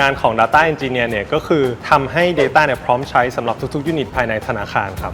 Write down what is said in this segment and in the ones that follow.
งานของ Data Engineer เนี่ยก็คือทำให้ Data เนี่ยพร้อมใช้สำหรับทุกๆยูนิตภายในธนาคารครับ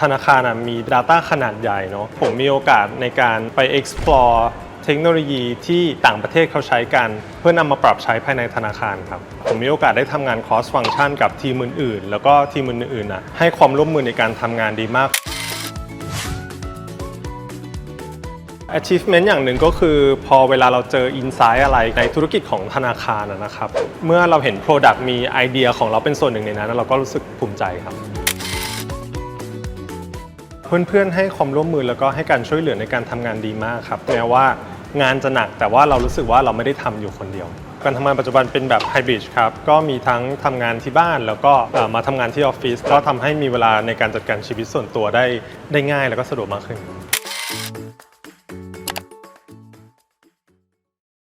ธนาคารน่ะมี Data ขนาดใหญ่เนาะผมมีโอกาสในการไป explore เทคโนโลยีที่ต่างประเทศเขาใช้กัน เพื่อนำมาปรับใช้ภายในธนาคารครับ ผมมีโอกาสได้ทำงาน cross function กับทีมอื่นๆ แล้วก็ทีมอื่นๆน่ะให้ความร่วมมือในการทำงานดีมาก achievement อย่างหนึ่งก็คือพอเวลาเราเจอ insight อะไรในธุรกิจของธนาคารนะครับ เมื่อเราเห็น product มีไอเดียของเราเป็นส่วนหนึ่งในนั้น เราก็รู้สึกภูมิใจครับเพื่อนๆให้ความร่วมมือแล้วก็ให้การช่วยเหลือในการทำงานดีมากครับแม้ว่างานจะหนักแต่ว่าเรารู้สึกว่าเราไม่ได้ทำอยู่คนเดียว การทำงานปัจจุบันเป็นแบบไฮบริดครับ ก็มีทั้งทำงานที่บ้านแล้วก็มาทำงานที่ออฟฟิศก็ทำให้มีเวลาในการจัดการชีวิตส่วนตัวได้ได้ง่าย แล้วก็สะดวกมากขึ้น